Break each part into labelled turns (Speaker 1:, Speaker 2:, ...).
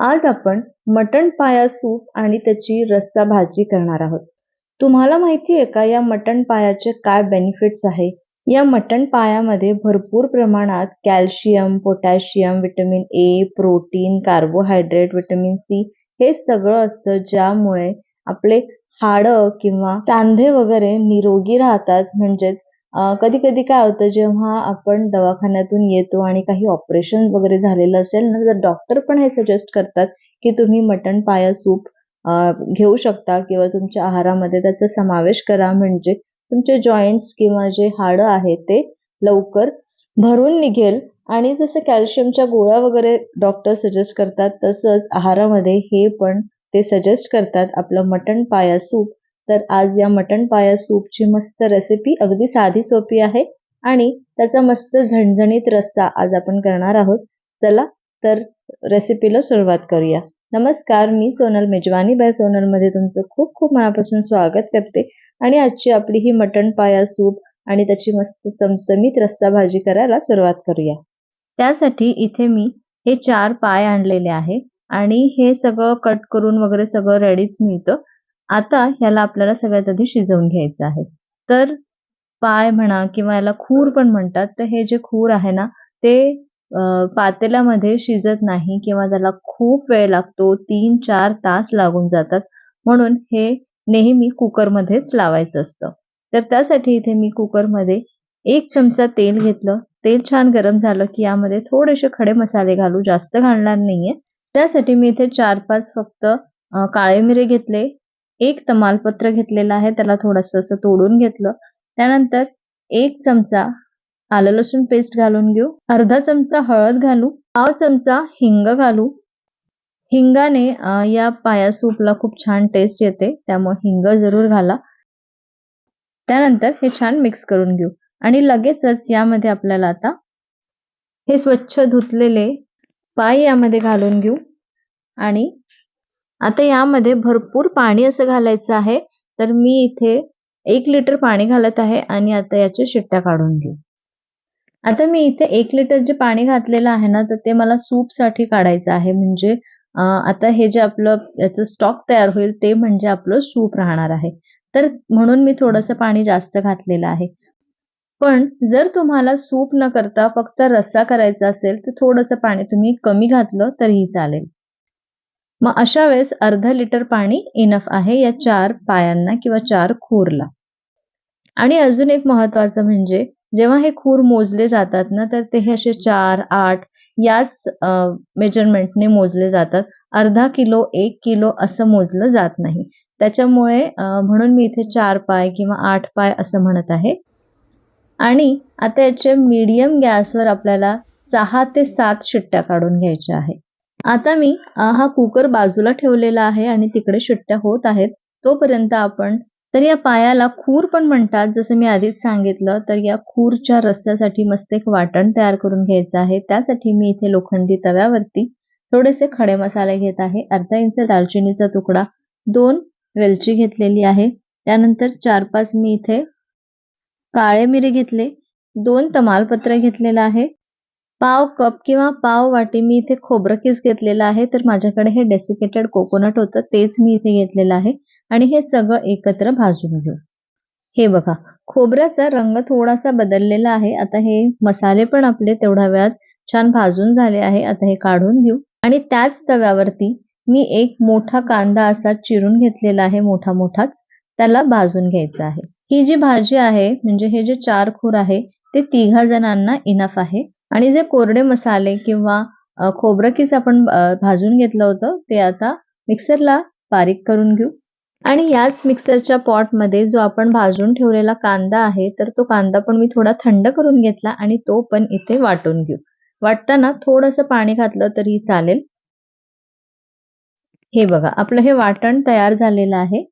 Speaker 1: आज आपण मटण पाया सूप आणि त्याची रस्सा भाजी करणार आहोत. तुम्हाला माहिती आहे का या मटण पायाचे काय बेनिफिट्स आहे? या मटण पायामध्ये भरपूर प्रमाणात calcium potassium vitamin A protein carbohydrate vitamin C हे सगळं असतं ज्यामुळे आपले हाडं किंवा सांधे वगैरे निरोगी राहतात. म्हणजेच कधी कधी काय होतं जेव्हा आपण दवाखान्यातून येतो आणि काही ऑपरेशन वगैरे झालेलं असेल ना तर डॉक्टर पण हे सजेस्ट करतात की तुम्ही मटण पाया सूप घेऊ शकता किंवा तुमच्या आहारामध्ये त्याचा समावेश करा. म्हणजे तुमचे जॉईंट्स किंवा जे हाडं आहेत ते लवकर भरून निघेल. आणि जसं कॅल्शियमच्या गोळ्या वगैरे डॉक्टर सजेस्ट करतात तसंच आहारामध्ये हे पण ते सजेस्ट करतात. आपलं मटण पाया सूप तर आज या मटण पाया सूपची मस्त रेसिपी अगदी साधी सोपी आहे आणि त्याचा मस्त झणझणीत रस्सा आज आपण करणार आहोत. चला तर रेसिपीला सुरुवात करूया. नमस्कार मी सोनल मेजवानी. बाय सोनलमध्ये तुमचं खूप खूप मनापासून स्वागत करते. आणि आजची आपली ही मटण पाया सूप आणि त्याची मस्त चमचमीत रस्सा भाजी करायला सुरुवात करूया. त्यासाठी इथे मी हे चार पाय आणलेले आहे आणि हे सगळं कट करून वगैरे सगळं रेडीच मिळतं. आता ह्याला आपल्याला सगळ्यात आधी शिजवून घ्यायचं आहे. तर पाय म्हणा किंवा याला खूर पण म्हणतात तर हे जे खूर आहे ना ते पातेल्यामध्ये शिजत नाही किंवा त्याला खूप वेळ लागतो तीन चार तास लागून जातात. म्हणून हे नेहमी कुकरमध्येच लावायचं असतं. तर त्यासाठी इथे मी कुकरमध्ये एक चमचा तेल घेतलं. तेल छान गरम झालं की यामध्ये थोडेसे खडे मसाले घालू जास्त घालणार नाहीये. त्यासाठी मी इथे चार पाच फक्त काळे मिरे घेतले. एक तमालपत्र घेतलेलं आहे त्याला थोडंसं असं तोडून घेतलं. त्यानंतर एक चमचा आलं लसूण पेस्ट घालून घेऊ. अर्धा चमचा हळद घालू. पाव चमचा हिंग घालू. हिंगाने या पाया सूपला खूप छान टेस्ट येते त्यामुळे हिंग जरूर घाला. त्यानंतर हे छान मिक्स करून घेऊ. आणि लगेचच यामध्ये आपल्याला आता हे स्वच्छ धुतलेले पाय यामध्ये घालून घेऊ. आणि आता यामध्ये भरपूर पाणी असं घालायचं आहे. तर मी इथे एक लिटर पाणी घालत आहे आणि आता याच्या शिट्ट्या काढून घेऊ. आता मी इथे एक लिटर जे पाणी घातलेलं आहे ना तर ते मला सूपसाठी काढायचं आहे. म्हणजे आता हे जे आपलं याचं स्टॉक तयार होईल ते म्हणजे आपलं सूप राहणार आहे. तर म्हणून मी थोडंसं पाणी जास्त घातलेलं आहे. पण जर तुम्हाला सूप न करता फक्त रस्सा करायचा असेल तर थोडंसं पाणी तुम्ही कमी घातलं तरीही चालेल. मग अशा वेळेस अर्धा लिटर पाणी इनफ आहे या चार पायांना किंवा चार खूरला. आणि अजून एक महत्वाचं म्हणजे जेव्हा हे खूर मोजले जातात ना तर ते हे असे चार आठ याच मेजरमेंटने मोजले जातात. अर्धा किलो एक किलो असं मोजलं जात नाही. त्याच्यामुळे म्हणून मी इथे चार पाय किंवा आठ पाय असं म्हणत आहे. आणि आता याचे मीडियम गॅसवर आपल्याला सहा ते सात शिट्ट्या काढून घ्यायच्या आहे. आता मी हा कुकर बाजूला ठेवलेला आहे आणि तिकडे शिट्ट्या होत आहेत तोपर्यंत आपण तर या पायाला खूर पण म्हणतात जसं मी आधीच सांगितलं तर या खूरच्या रस्स्यासाठी मस्त एक वाटण तयार करून घ्यायचं आहे. त्यासाठी मी इथे लोखंडी तव्यावरती थोडेसे खडे मसाले घेत आहे. अर्धा इंच दालचिनीचा तुकडा दोन वेलची घेतलेली आहे. त्यानंतर चार पाच मी इथे काळे मिरी घेतले दोन तमालपत्र घेतलेलं आहे. पाव कप किंवा पाव वाटी मी इथे खोबरं किस घेतलेलं आहे तर माझ्याकडे हे डेसिकेटेड कोकोनट होतं तेच मी इथे घेतलेलं आहे. आणि हे सगळं एकत्र भाजून घेऊ. हे बघा खोबऱ्याचा रंग थोडासा बदललेला आहे. आता हे मसाले पण आपले तेवढ्या वेळात छान भाजून झाले आहे. आता हे काढून घेऊ. आणि त्याच तव्यावरती मी एक मोठा कांदा असा चिरून घेतलेला आहे मोठा मोठाच. त्याला भाजून घ्यायचा आहे. ही जी भाजी आहे म्हणजे हे जे चार खूर आहे ते तिघा जणांना इनफ आहे. आणि जे कोरडे मसाले किंवा खोबरं किस आपण भाजून घेतलं होतं ते आता मिक्सरला बारीक करून घेऊ. आणि याच मिक्सरच्या पॉटमध्ये जो आपण भाजून ठेवलेला कांदा आहे तर तो कांदा पण मी थोडा थंड करून घेतला आणि तो पण इथे वाटून घेऊ. वाटताना थोडस पाणी घातलं तरी चालेल. हे बघा आपलं हे वाटण तयार झालेलं आहे.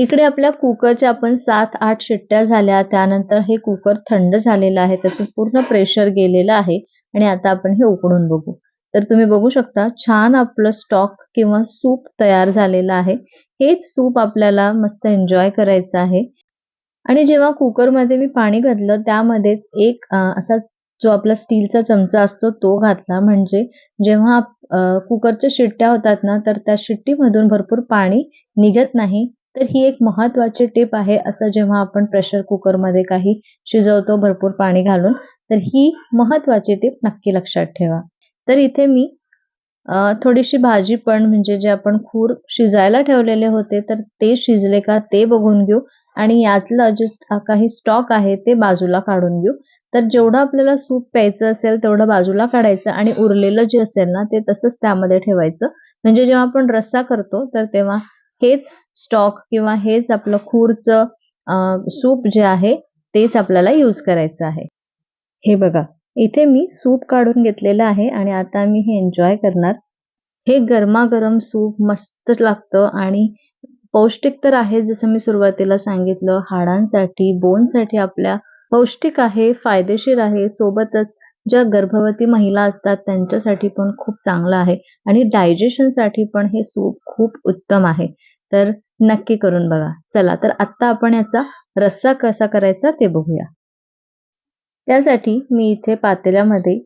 Speaker 1: इकडे आपल्या कुकरच्या आपण सात आठ शिट्ट्या झाल्या. त्यानंतर हे कुकर थंड झालेलं आहे. त्याचं पूर्ण प्रेशर गेलेलं आहे. आणि आता आपण हे उकडून बघू. तर तुम्ही बघू शकता छान आपलं स्टॉक किंवा सूप तयार झालेलं आहे. हेच सूप आपल्याला मस्त एन्जॉय करायचं आहे. आणि जेव्हा कुकरमध्ये मी पाणी घातलं त्यामध्येच एक असा जो आपला स्टीलचा चमचा असतो तो घातला. म्हणजे जेव्हा कुकरच्या शिट्ट्या होतात ना तर त्या शिट्टीमधून भरपूर पाणी निघत नाही. तर ही एक महत्वाची टिप आहे असं जेव्हा आपण प्रेशर कुकरमध्ये काही शिजवतो भरपूर पाणी घालून तर ही महत्वाची टिप नक्की लक्षात ठेवा. तर इथे मी थोडीशी भाजी पण म्हणजे जे आपण खूर शिजायला ठेवलेले होते तर ते शिजले का ते बघून घेऊ आणि यातलं जे काही स्टॉक आहे ते बाजूला काढून घेऊ. तर जेवढं आपल्याला सूप प्यायचं असेल तेवढं बाजूला काढायचं आणि उरलेलं जे असेल ना ते तसंच त्यामध्ये ठेवायचं. म्हणजे जेव्हा आपण रस्सा करतो तर तेव्हा हेच स्टॉक किंवा हेच आपलं खूरचं सूप जे आहे तेच आपल्याला यूज करायचं आहे. हे बघा इथे मी सूप काढून घेतलेलं आहे आणि आता मी हे एन्जॉय करणार. हे गरमागरम सूप मस्त लागतं आणि पौष्टिक तर आहे जसं मी सुरुवातीला सांगितलं हाडांसाठी बोनसाठी आपल्या पौष्टिक आहे फायदेशीर आहे. सोबतच ज्या गर्भवती महिला असतात त्यांच्यासाठी पण खूप चांगलं आहे. आणि डायजेशनसाठी पण हे सूप खूप उत्तम आहे. तर नक्की करून बघा. चला तर आत्ता आपण याचा रस्सा कसा करायचा ते बघूया. त्यासाठी मी इथे पातेल्यामध्ये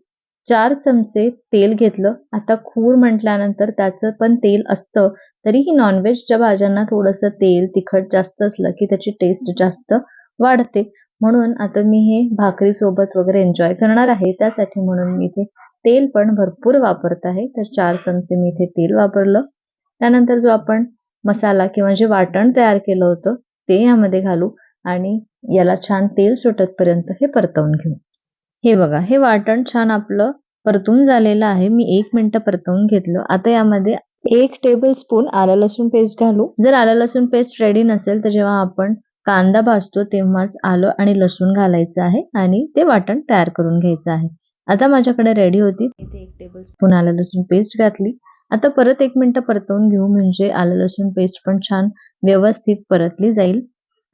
Speaker 1: चार चमचे तेल घेतलं. आता खूर म्हटल्यानंतर त्याचं पण तेल असतं. तरीही नॉनव्हेजच्या भाज्यांना थोडंसं तेल तिखट जास्त असलं की त्याची टेस्ट जास्त वाढते. म्हणून आता मी हे भाकरी सोबत वगैरे एन्जॉय करणार आहे. त्यासाठी म्हणून मी इथे तेल पण भरपूर वापरत आहे. तर चार चमचे मी इथे तेल वापरलं. त्यानंतर जो आपण मसाला किंवा जे वाटण तयार केलं होतं ते यामध्ये घालू आणि याला छान तेल सुटतपर्यंत हे परतवून घेऊ. हे बघा हे वाटण छान आपलं परतून झालेलं आहे. मी एक मिनिट परतवून घेतलं. आता यामध्ये एक टेबल स्पून आलं लसूण पेस्ट घालू. जर आलं लसूण पेस्ट रेडी नसेल तर जेव्हा आपण कांदा भाजतो तेव्हाच आलं आणि लसूण घालायचं आहे आणि ते वाटण तयार करून घ्यायचं आहे. आता माझ्याकडे रेडी होती. इथे एक टेबल स्पून आलं लसूण पेस्ट घातली. आता परत एक मिनिट परतवून घेऊ म्हणजे आलं लसूण पेस्ट पण छान व्यवस्थित परतली जाईल.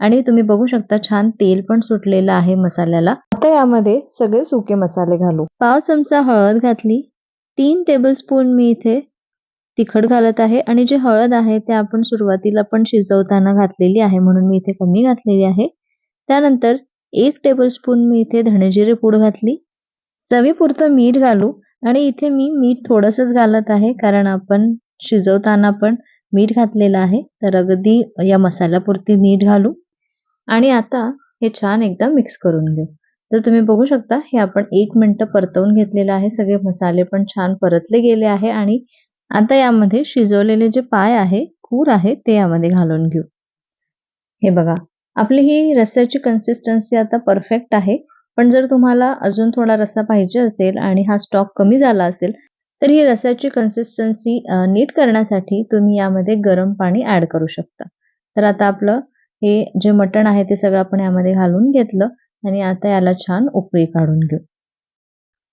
Speaker 1: आणि तुम्ही बघू शकता छान तेल पण सुटलेलं आहे मसाल्याला. आता यामध्ये सगळे सुके मसाले घालू. पाव चमचा हळद घातली तीन टेबल स्पून मी इथे तिखट घालत आहे. आणि जी हळद आहे ते आपण सुरुवातीला पण शिजवताना घातलेली आहे म्हणून मी इथे कमी घातलेली आहे. त्यानंतर एक टेबल स्पून मी इथे धणेजिरे पूड घातली. चवीपुरतं मीठ घालू. आणि इथे मी मीठ थोडंसंच घालत आहे कारण आपण शिजवताना पण मीठ घातलेलं आहे. तर अगदी या मसाल्यापुरती मीठ घालू. आणि आता हे छान एकदा मिक्स करून घेऊ. तर तुम्ही बघू शकता हे आपण एक मिनटं परतवून घेतलेलं आहे. सगळे मसाले पण छान परतले गेले आहे आणि आता यामध्ये शिजवलेले जे पाय आहे खूर आहे ते यामध्ये घालून घेऊ. हे बघा आपली ही रस्त्याची कन्सिस्टन्सी आता परफेक्ट आहे. पण जर तुम्हाला अजून थोडा रस्सा पाहिजे असेल आणि हा स्टॉक कमी झाला असेल तर ही रस्याची कन्सिस्टन्सी नीट करण्यासाठी तुम्ही यामध्ये गरम पाणी ऍड करू शकता. तर आता आपलं हे जे मटण आहे ते सगळं आपण यामध्ये घालून घेतलं आणि आता याला छान उकळी काढून घेऊ.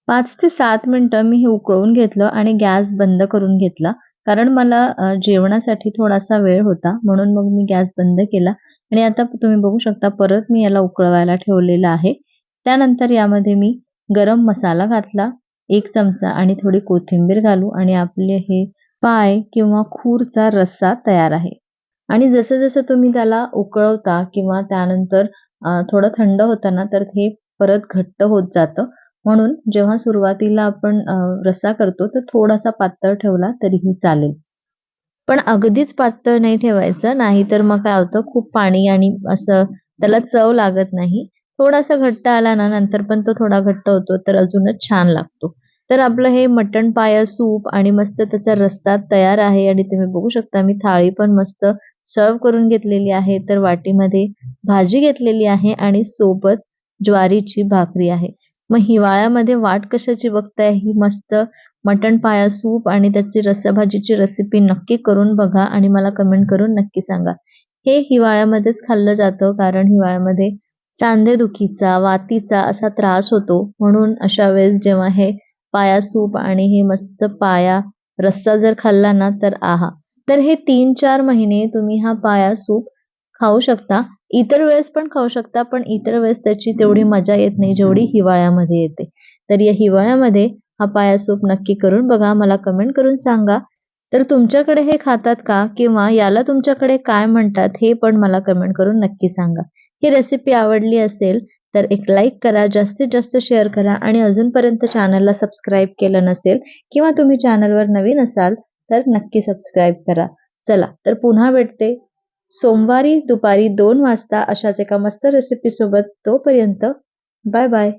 Speaker 1: पाच ते सात मिनिटं मी हे उकळून घेतलं आणि गॅस बंद करून घेतला कारण मला जेवणासाठी थोडासा वेळ होता म्हणून मग मी गॅस बंद केला. आणि आता तुम्ही बघू शकता परत मी याला उकळवायला ठेवलेलं आहे. त्यानंतर यामध्ये मी गरम मसाला घातला एक चमचा आणि थोडी कोथिंबीर घालू आणि आपले हे पाय किंवा खूरचा रस्सा तयार आहे. आणि जसं जसं तुम्ही त्याला उकळवता किंवा त्यानंतर थोडं थंड होताना तर हे परत घट्ट होत जातं. म्हणून जेव्हा सुरुवातीला आपण रस्सा करतो तर थोडासा पातळ ठेवला तरीही चालेल. पण अगदीच पातळ नाही ठेवायचं नाही तर मग काय होतं खूप पाणी आणि असं त्याला चव लागत नाही. थोडासा घट्ट आला ना नंतर पण तो थोडा घट्ट होतो तर अजूनच छान लागतो. तर आपलं हे मटण पाया सूप आणि मस्त त्याचा रस्ता तयार आहे आणि तुम्ही बघू शकता मी थाळी पण मस्त सर्व करून घेतलेली आहे. तर वाटीमध्ये भाजी घेतलेली आहे आणि सोबत ज्वारीची भाकरी आहे. मग हिवाळ्यामध्ये वाट कशाची बघताय? ही मस्त मटण पाया सूप आणि त्याची रस्साभाजीची रेसिपी नक्की करून बघा आणि मला कमेंट करून नक्की सांगा. हे हिवाळ्यामध्येच खाल्लं जातं कारण हिवाळ्यामध्ये सांधेदुखीचा वातीचा असा त्रास होतो. म्हणून अशा वेळेस जेव्हा हे पाया सूप आणि हे मस्त पाया रस्सा जर खाल्ला ना तर आहा. तर हे तीन चार महिने तुम्ही हा पाया सूप खाऊ शकता. इतर वेळेस पण खाऊ शकता पण इतर वेळेस त्याची तेवढी मजा येत नाही जेवढी हिवाळ्यामध्ये येते. तर या हिवाळ्यामध्ये हा पाया सूप नक्की करून बघा. मला कमेंट करून सांगा. तर तुमच्याकडे हे खातात का? किंवा याला तुमच्याकडे काय म्हणतात? हे पण मला कमेंट करून नक्की सांगा. ही रेसिपी आवडली असेल तर एक लाईक करा जास्तीत जास्त शेअर करा आणि अजूनपर्यंत चॅनलला सबस्क्राईब केलं नसेल किंवा तुम्ही चॅनलवर नवीन असाल तर नक्की सबस्क्राईब करा. चला तर पुन्हा भेटते. सोमवारी दुपारी दोन वाजता अशाच एका मस्त रेसिपीसोबत तोपर्यंत बाय बाय